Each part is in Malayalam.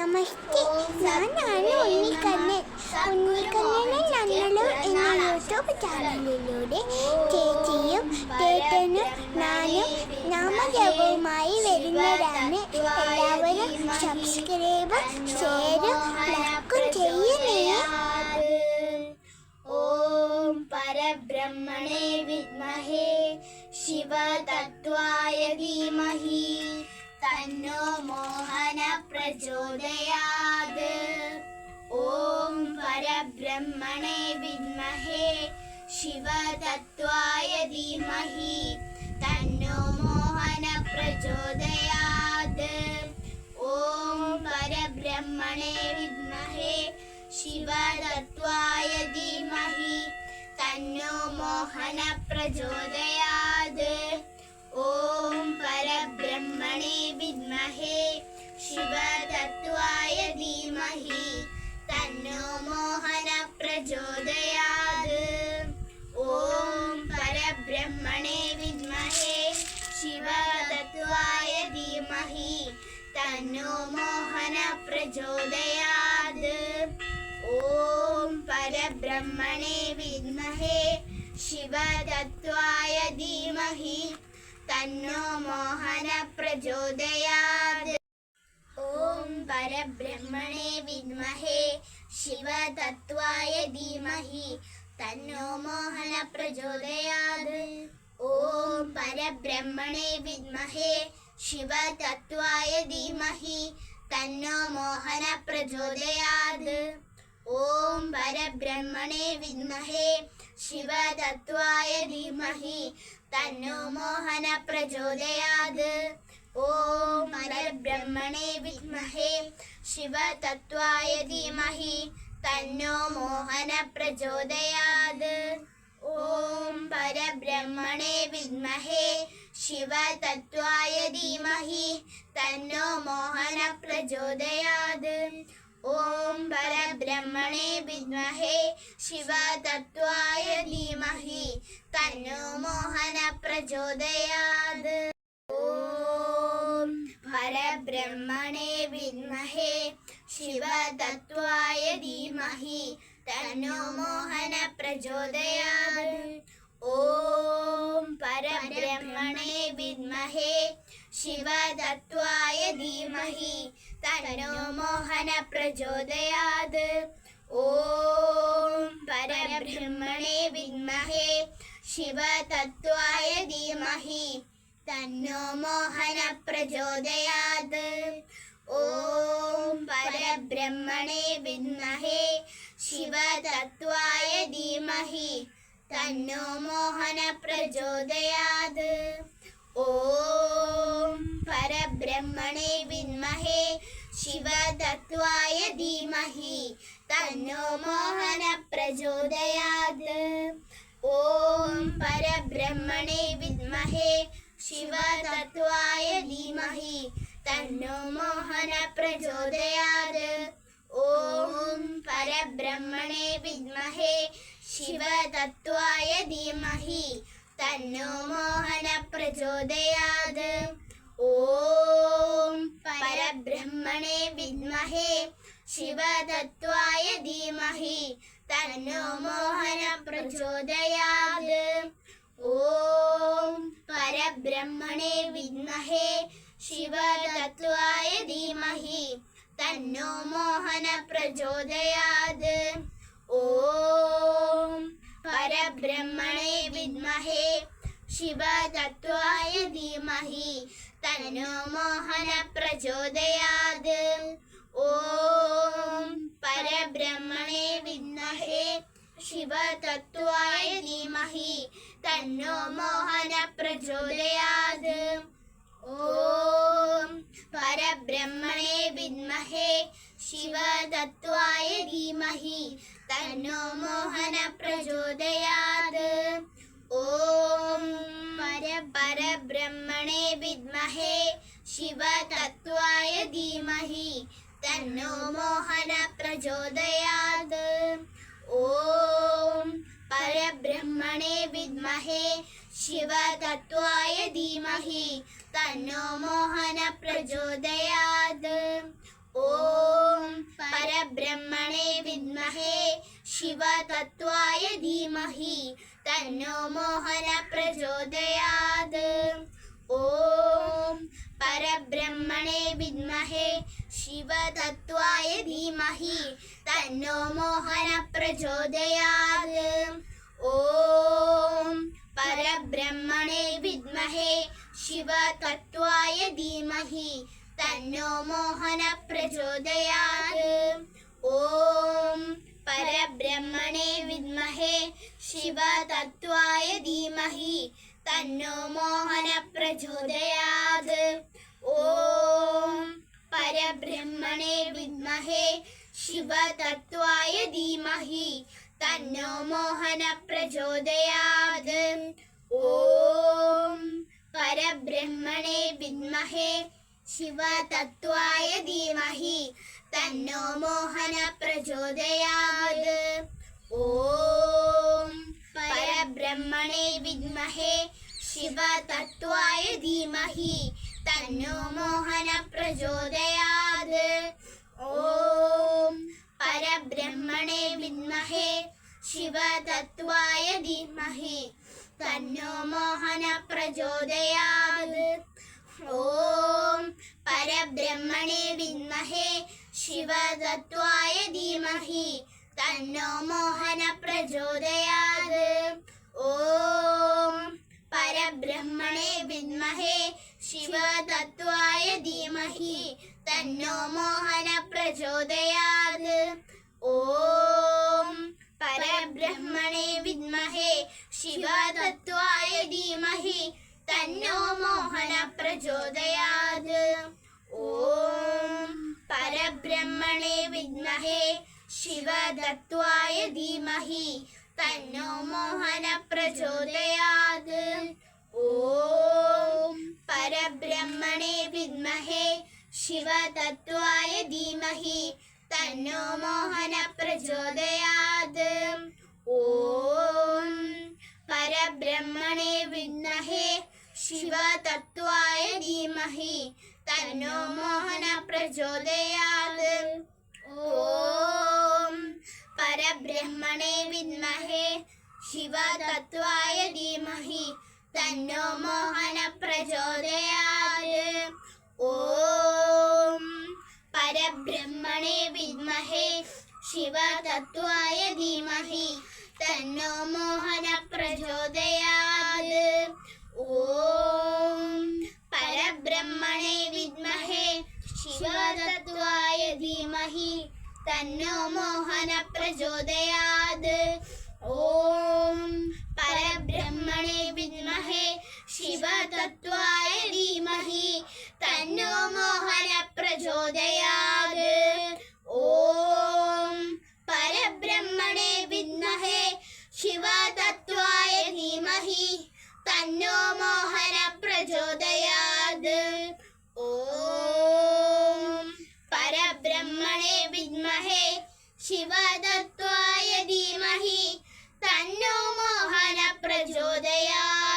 നമസ്തേ. ഞാനാണ് ഉണ്ണിക്കണ്ണൻ. ഉണ്ണിക്കണ്ണനെ ഞങ്ങളും എന്ന യൂട്യൂബ് ചാനലിലൂടെ ചേച്ചിയും ചേട്ടനും ഞാനും നാമജപവുമായി വരുന്നതാണ്. എല്ലാവരും സബ്സ്ക്രൈബ് ഷെയറും ലൈക്കും തന്നോ മോഹന പ്രചോദയാത്. ഓം പരബ്രഹ്മണേ വിദ്മഹേ ശിവതത്വായ ധീമഹി തന്നോ മോഹന പ്രചോദയാത്. ഓം പരബ്രഹ്മണേ വിദ്മഹേ ശിവതത്വായ ധീമഹി തന്നോ മോഹന പ്രചോദയാത്. ॐ परब्रह्मणे विद्महे शिवतत्त्वाय धीमहि, तन्नो मोहन प्रचोदयात् ॐ परब्रह्मणे विद्महे शिवतत्त्वाय धीमहि, तन्नो मोहन प्रचोदयात् ॐ परब्रह्मणे विद्महे शिवतत्त्वाय धीमहि തന്നോ മോഹന പ്രചോദയാത്. ഓം പരബ്രഹ്മണേ വിദ്മഹേ ശിവതത്വായ ധീമഹി തന്നോ മോഹന പ്രചോദയാത്. ഓം പരബ്രഹ്മണേ വിദ്മഹേ ശിവതത്വായ ധീമഹി തന്നോ മോഹന പ്രചോദയാത്. ഓം പരബ്രഹ്മണേ വിദ്മഹേ ശിവതത്വായ ധീമഹി തന്നോ മോഹന പ്രചോദയാത്. ഓം പരബ്രഹ്മണേ വിദ്മഹേ ശിവതത്വായ ധീമഹി തന്നോ മോഹന പ്രചോദയാത്. ഓം പരബ്രഹ്മണേ വിദ്മഹേ ശിവതത്വായ ധീമഹി തന്നോ മോഹന പ്രചോദയാത്. ഓം പരബ്രഹ്മണേ വിദ്മഹേ ശിവതത്വായ ധീമഹി. തന്നോ മോഹന പ്രചോദയാത്. ഓം പരബ്രഹ്മണേ വിദ്മഹേ ശിവതത്വായ ധീമഹി. തന്നോ മോഹന പ്രചോദയാത്. ഓം പരബ്രഹ്മണേ വിദ്മഹേ ശിവതത്വായ ധീമഹി. തന്നോ മോഹന പ്രചോദയാത്. ഓം പരബ്രഹ്മണേ വിദ്മഹേ ശിവതത്വായ ധീമഹി തന്നോ മോഹന പ്രചോദയാത്. ഓം പരബ്രഹ്മണേ വിദ്മഹേ ശിവതത്വായ ധീമഹി തന്നോ മോഹന പ്രചോദയാത്. ॐ परब्रह्मणे विद्महे शिवतत्त्वाय धीमहि तन्नो मोहन प्रचोदयात्। ॐ परब्रह्मणे विद्महे शिवतत्त्वाय धीमहि तन्नो मोहन प्रचोदयात्। ॐ परब्रह्मणे विद्महे शिवतत्त्वाय धीमहि തന്നു മോഹന പ്രചോദയാത്. ഓം പരബ്രഹ്മണേ വിദ്മഹേ ശിവതത്വായ ധീമഹി തന്നു മോഹന പ്രചോദയാത്. ഓം പരബ്രഹ്മണേ വിദ്മഹേ ശിവതത്വായ ധീമഹി തന്നോ മോഹന പ്രചോദയാത്. ഓം പരബ്രഹ്മണേ വിദ്മഹേ. ശിവതത്വായ ധീമഹി. തന്നോ മോഹന പ്രചോദയാത്. ഓം പരബ്രഹ്മണേ വിദ്മഹേ. ശിവതത്വായ ധീമഹി. തന്നോ മോഹന പ്രചോദയാത്. ഓം परब्रह्मणे विद्महे शिवतत्त्वाय धीमहि, तन्नो मोहन प्रचोदयात्। ॐ परब्रह्मणे विद्महे शिवतत्त्वाय धीमहि, तन्नो मोहन प्रचोदयात्। ॐ परब्रह्मणे विद्महे शिवतत्त्वाय धीमहि तन्नो मोहन प्रचोदयात् ॐ परब्रह्मणे विद्महे शिवतत्त्वाय धीमहि तन्नो मोहन प्रचोदयात् ॐ परब्रह्मणे विद्महे शिवतत्त्वाय धीमहि तन्नो मोहन प्रचोदयात् ॐ परब्रह्म शिव तत्वाय धीमहि, तन्नो मोहनप्रचोदयात् ॐ परब्रह्मणे विद्महे, शिवतत्त्वाय धीमहि, तन्नो मोहनप्रचोदयात् ॐ परब्रह्मणे विद्महे तत्वाय धीमहि, तन्नो मोहनप्रचोदयात् ॐ പരബ്രഹ്മണേ വിദ്മഹേ ശിവതത്വായ ധീമഹി. തന്നോ മോഹന പ്രചോദയാത് ഓം പരബ്രഹ്മണേ വിദ്മഹേ ശിവതത്വായ ധീമഹി. തന്നോ മോഹന പ്രചോദയാത്. ഓം പരബ്രഹ്മണേ വിദ്മഹേ ശിവതത്വായ ധീമഹി. തന്നോ മോഹന പ്രചോദയാത്. ഓം പരബ്രഹ്മണേ വിദ്മഹേ ശിവതത്വായ ധീമഹി തന്നോ മോഹന പ്രചോദയാത്. ഓം പരബ്രഹ്മണേ വിദ്മഹേ ശിവതത്വായ ധീമഹി തന്നോ മോഹന പ്രചോദയാത്. ഓം परब्रह्मणे विद्महे शिवतत्त्वाय धीमहि, तन्नो मोहनप्रचोदयात् ॐ परब्रह्मणे विद्महे शिवदत्त्वाय धीमहि, तन्नो मोहनप्रचोदयात् ॐ परब्रह्मणे विद्महे शिवतत्त्वाय धीमहि തന്നോ മോഹന പ്രചോദയാത്. ഓം പരബ്രഹ്മണേ വിദ്മഹേ ശിവതത്വായ ധീമഹി. തന്നോ മോഹന പ്രചോദയാത്. ഓം പരബ്രഹ്മണേ വിദ്മഹേ ശിവതത്വായ ധീമഹി. തന്നോ മോഹന പ്രചോദയാത്. ഓം परब्रह्मणे विद्महे शिवतत्त्वाय धीमहि, तन्नो मोहनप्रचोदयात्। ॐ परब्रह्मणे विद्महे शिवतत्त्वाय धीमहि, तन्नो मोहनप्रचोदयात्। ॐ परब्रह्मणे विद्महे ശിവതത്വായ ധീമഹി തന്നോ മോഹന പ്രചോദയാത് ഓം പരബ്രഹ്മണേ വിദ്മഹേ ശിവതത്വായ ധീമഹി തന്നോ മോഹന പ്രചോദയാത് ഓം പരബ്രഹ്മണേ വിദ്മഹേ ശിവതത്വായ ധീമഹി തന്നോ മോഹന പ്രചോദയാത്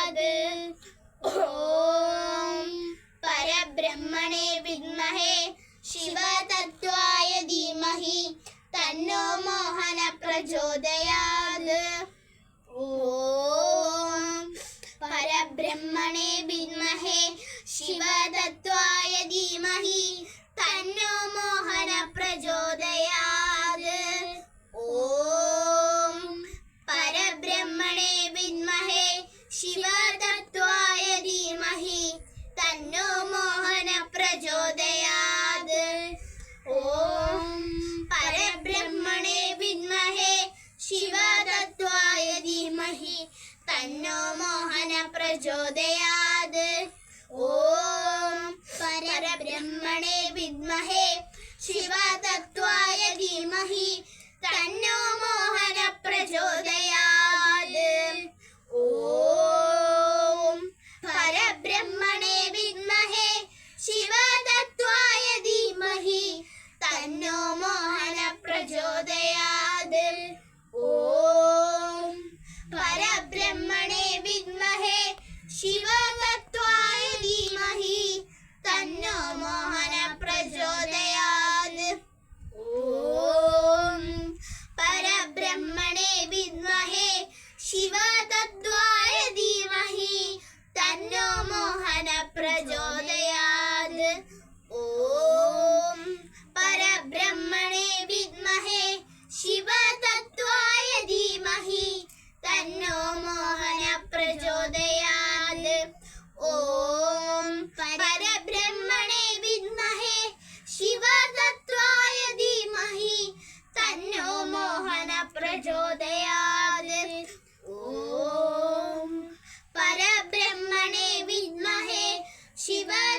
ഓം പരബ്രഹ്മണേ വിദ്മഹേ ശിവതത്വായ ധീമഹി തന്നോ മോഹന പ്രചോദയാത്. ഓം പരബ്രഹ്മണേ വിദ്മഹേ ശിവതത്വായ ധീമഹി प्रचोदयात् ॐ परब्रह्मणे विद्महे। शिवतत्त्वाय धीमहि। तन्नो प्रचोदयात् ॐ परब्रह्मणे विद्महे शिवतत्त्वाय धीमहि। तन्नो मोहन प्रचोदयात्। 起呗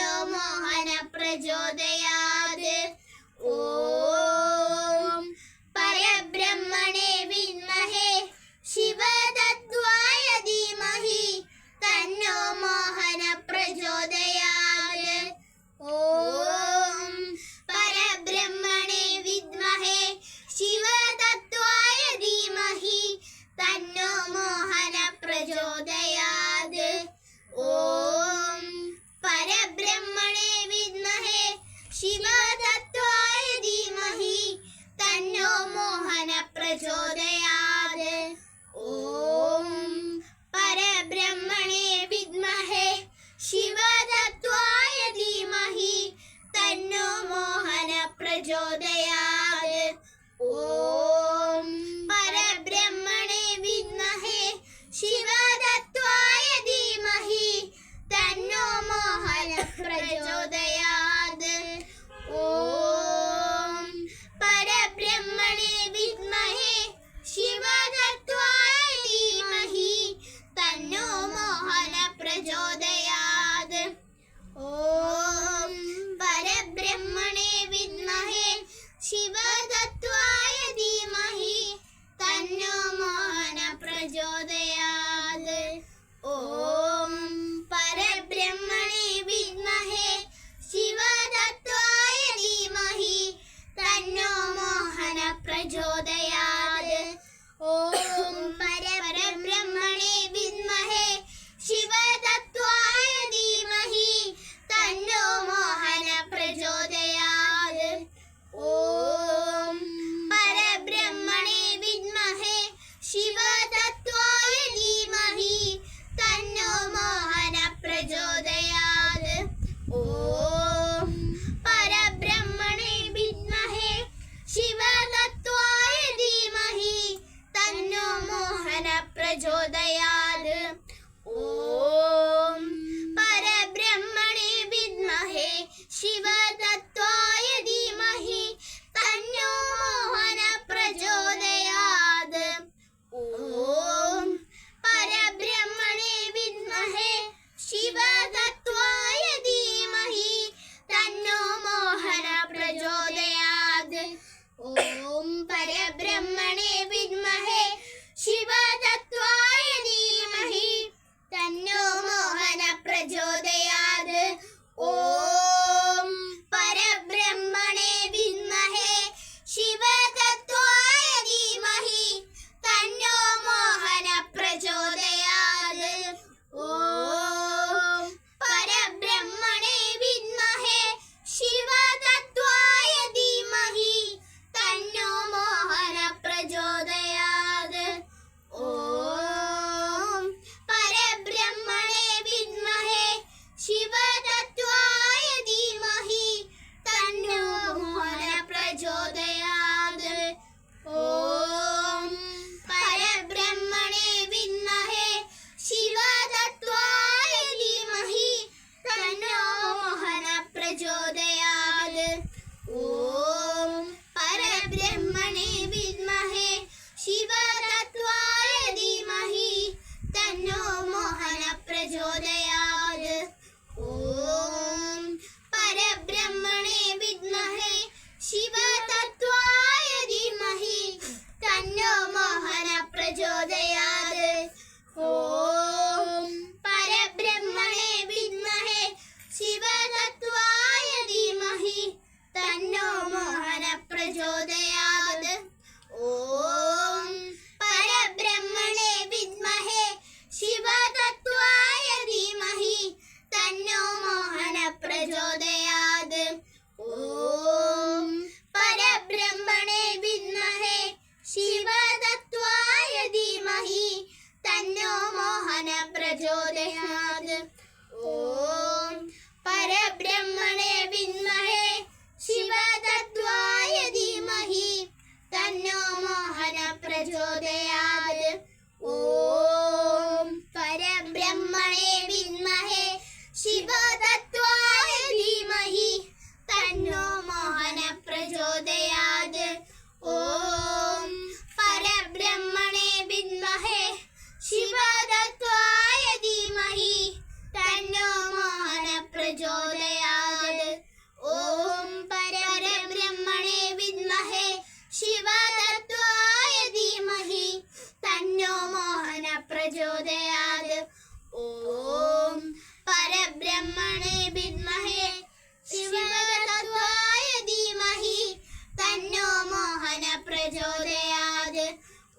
മനോമോഹന പ്രചോദന പ്രചോദയാത്. ഓം പരബ്രഹ്മണേ വിദ്മഹേ. ശിവതത്വായ ധീമഹി. തന്നോ മോഹന പ്രചോദയാ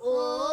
oh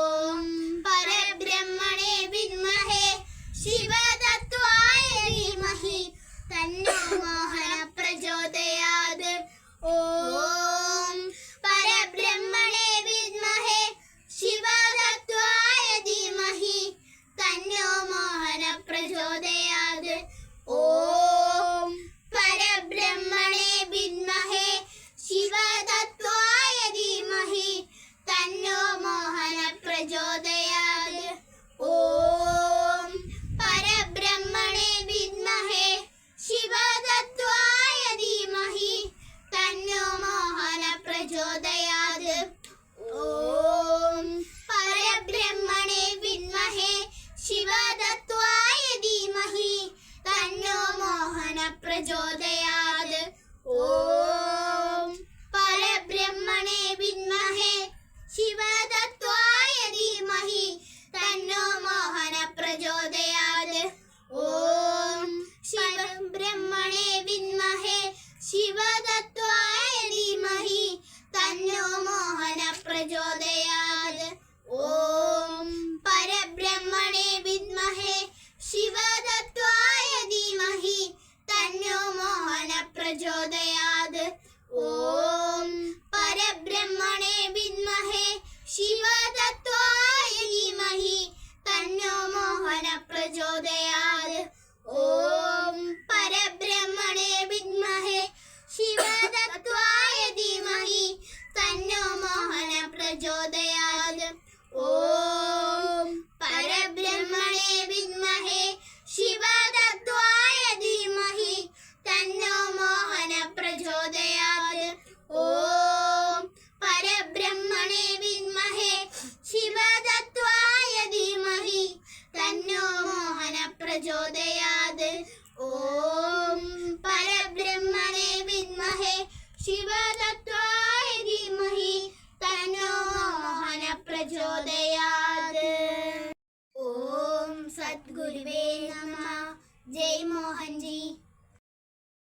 上で